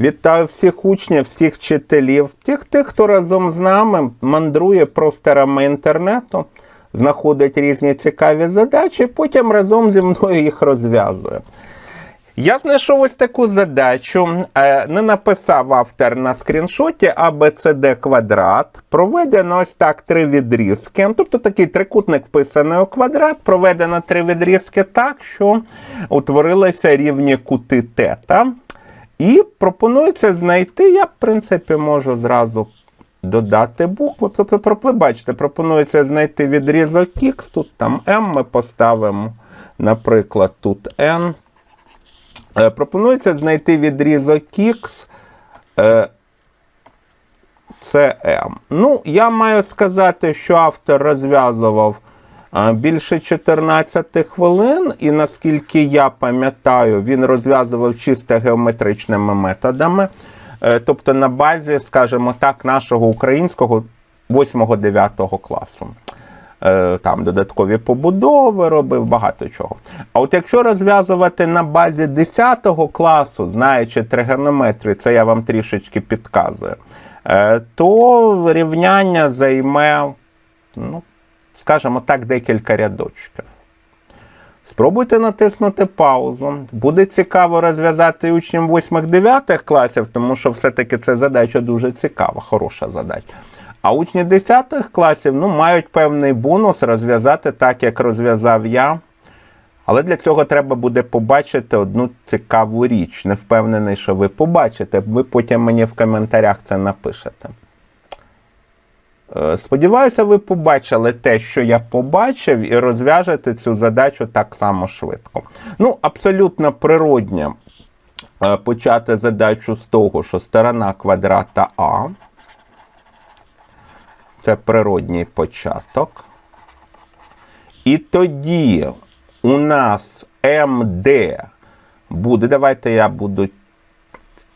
Вітаю всіх учнів, всіх вчителів, тих, тих, хто разом з нами мандрує просторами інтернету, знаходить різні цікаві задачі, потім разом зі мною їх розв'язує. Я знайшов ось таку задачу. Е, Не написав автор на скріншоті ABCD квадрат. Проведено ось так три відрізки. Тобто такий трикутник вписаний у квадрат, проведено три відрізки так, що утворилися рівні кути тета. І пропонується знайти, я, в принципі, можу зразу додати букву. Тобто, ви бачите, пропонується знайти відрізок Х, тут там M ми поставимо, наприклад, тут N. Е, Пропонується знайти відрізок Х. е, Це М. Ну, я маю сказати, що автор розв'язував більше 14 хвилин, і наскільки я пам'ятаю, він розв'язував чисто геометричними методами. Е, Тобто на базі, скажімо так, нашого українського 8-9 класу. Е, Там додаткові побудови робив, багато чого. А от якщо розв'язувати на базі 10 класу, знаючи тригонометрію, це я вам трішечки підказую, е, то рівняння займе, ну, скажімо так, декілька рядочків. Спробуйте натиснути паузу. Буде цікаво розв'язати учням 8-9 класів, тому що все-таки це задача дуже цікава, хороша задача. А учні 10 класів ну, мають певний бонус розв'язати так, як розв'язав я. Але для цього треба буде побачити одну цікаву річ. Не впевнений, що ви побачите. Ви потім мені в коментарях це напишете. Е, Сподіваюся, ви побачили те, що я побачив, і розв'яжете цю задачу так само швидко. Ну, абсолютно природньо е, почати задачу з того, що сторона квадрата А. Це природній початок. І тоді у нас МД буде. Давайте я буду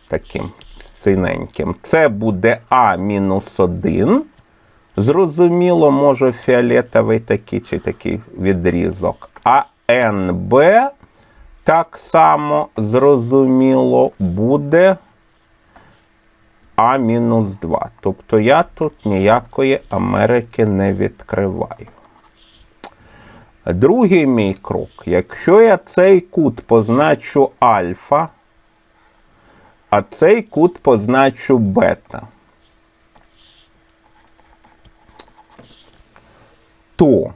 таким синеньким. Це буде А мінус 1. Зрозуміло, може фіолетовий такий чи такий відрізок. А НБ так само зрозуміло буде А-2. Тобто я тут ніякої Америки не відкриваю. Другий мій крок. Якщо я цей кут позначу альфа, а цей кут позначу бета. То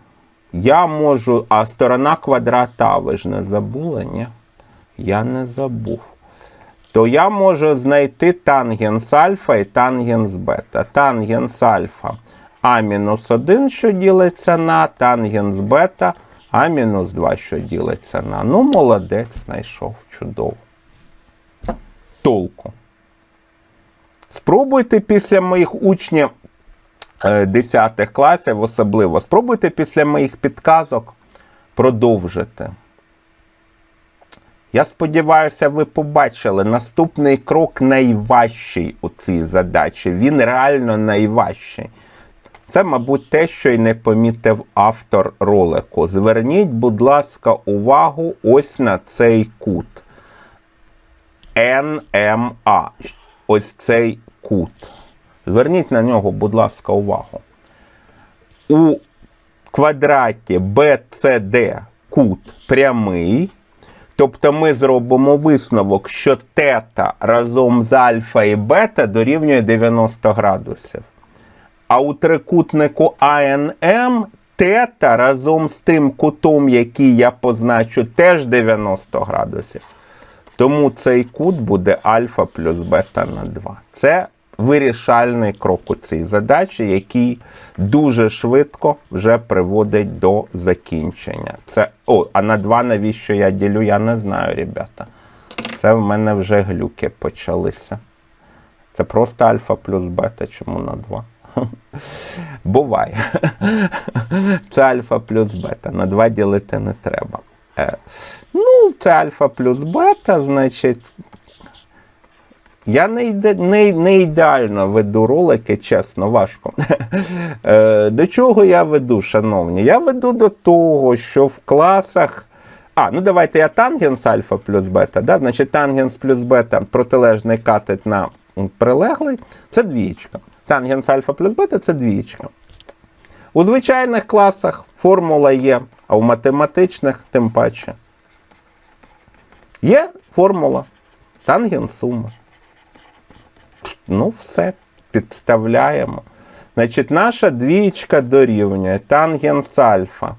я можу, а сторона квадрата, ви ж не забули, ні? Я не забув. То я можу знайти тангенс альфа і тангенс бета. Тангенс альфа А-1, що ділиться на, тангенс бета А-2, що ділиться на. Ну, молодець, знайшов. Чудово. Толку. Спробуйте після моїх учнів 10 класів, особливо, спробуйте після моїх підказок продовжити. Я сподіваюся, ви побачили наступний крок найважчий у цій задачі. Він реально найважчий. Це, мабуть, те, що й не помітив автор ролику. Зверніть, будь ласка, увагу ось на цей кут. НМА. Ось цей кут. Зверніть на нього, будь ласка, увагу. У квадраті BCD кут прямий. Тобто ми зробимо висновок, що тета разом з альфа і бета дорівнює 90 градусів. А у трикутнику АНМ тета разом з тим кутом, який я позначу, теж 90 градусів. Тому цей кут буде альфа плюс бета на 2. Це вирішальний крок у цій задачі, який дуже швидко вже приводить до закінчення. Це, о, а на 2 навіщо я ділю, я не знаю, ребята. Це в мене вже глюки почалися. Це просто альфа плюс бета, чому на 2? Буває. Це альфа плюс бета. На 2 ділити не треба. Е, ну, це альфа плюс бета, значить. Я не, іде, не, не ідеально веду ролики, чесно, важко. Е, До чого я веду, шановні? Я веду до того, що в класах А, ну давайте я тангенс альфа плюс бета. Да? Значить, тангенс плюс бета протилежний катет на прилеглий. Це двієчка. Тангенс альфа плюс бета це двієчка. У звичайних класах формула є, а в математичних тим паче. Є формула. Тангенс сума. Ну, все, підставляємо. Значить, наша двієчка дорівнює тангенс альфа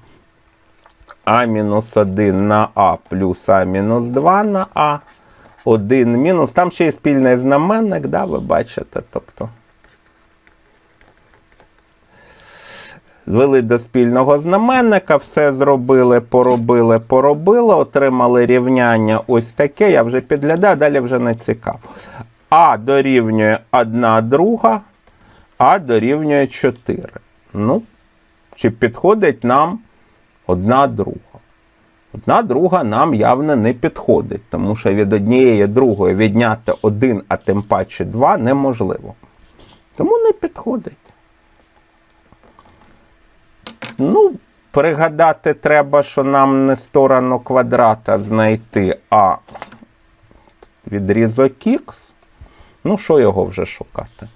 А-1 на А плюс А-2 на А. 1 мінус. Там ще є спільний знаменник, да, ви бачите. Тобто. Звели до спільного знаменника, все зробили, поробили, поробили, отримали рівняння ось таке. Я вже підглядаю, далі вже не цікаво. А дорівнює 1 друга, А дорівнює 4. Ну, чи підходить нам одна друга? Одна друга нам явно не підходить, тому що від однієї другої відняти один, а тим паче два неможливо. Тому не підходить. Ну, пригадати треба, що нам не сторону квадрата знайти, а відрізок х. Ну, що його вже шукати?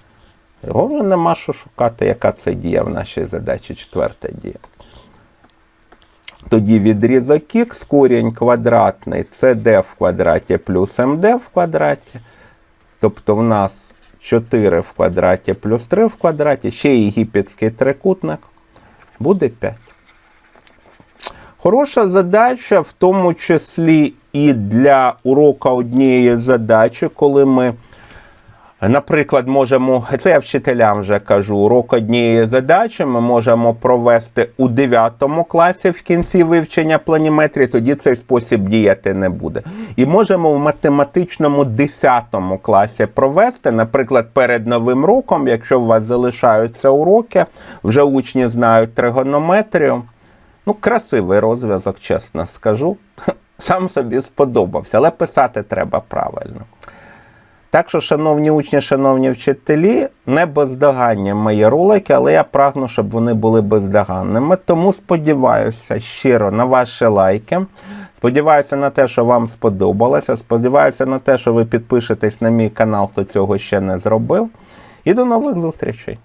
Його вже нема що шукати, яка це дія в нашій задачі, четверта дія. Тоді відрізок х, корінь квадратний, це d в квадраті плюс md в квадраті. Тобто в нас 4 в квадраті плюс 3 в квадраті, ще єгипетський трикутник. Буде 5. Хороша задача, в тому числі і для урока однієї задачі, коли ми, наприклад, можемо, це я вчителям вже кажу, урок однієї задачі ми можемо провести у 9 класі в кінці вивчення планіметрії, тоді цей спосіб діяти не буде. І можемо в математичному 10 класі провести, наприклад, перед новим роком, якщо у вас залишаються уроки, вже учні знають тригонометрію. Ну, красивий розв'язок, чесно скажу. Сам собі сподобався, але писати треба правильно. Так що, шановні учні, шановні вчителі, не бездоганні мої ролики, але я прагну, щоб вони були бездоганними. Тому сподіваюся щиро на ваші лайки. Сподіваюся на те, що вам сподобалося. Сподіваюся на те, що ви підпишетесь на мій канал, хто цього ще не зробив. І до нових зустрічей!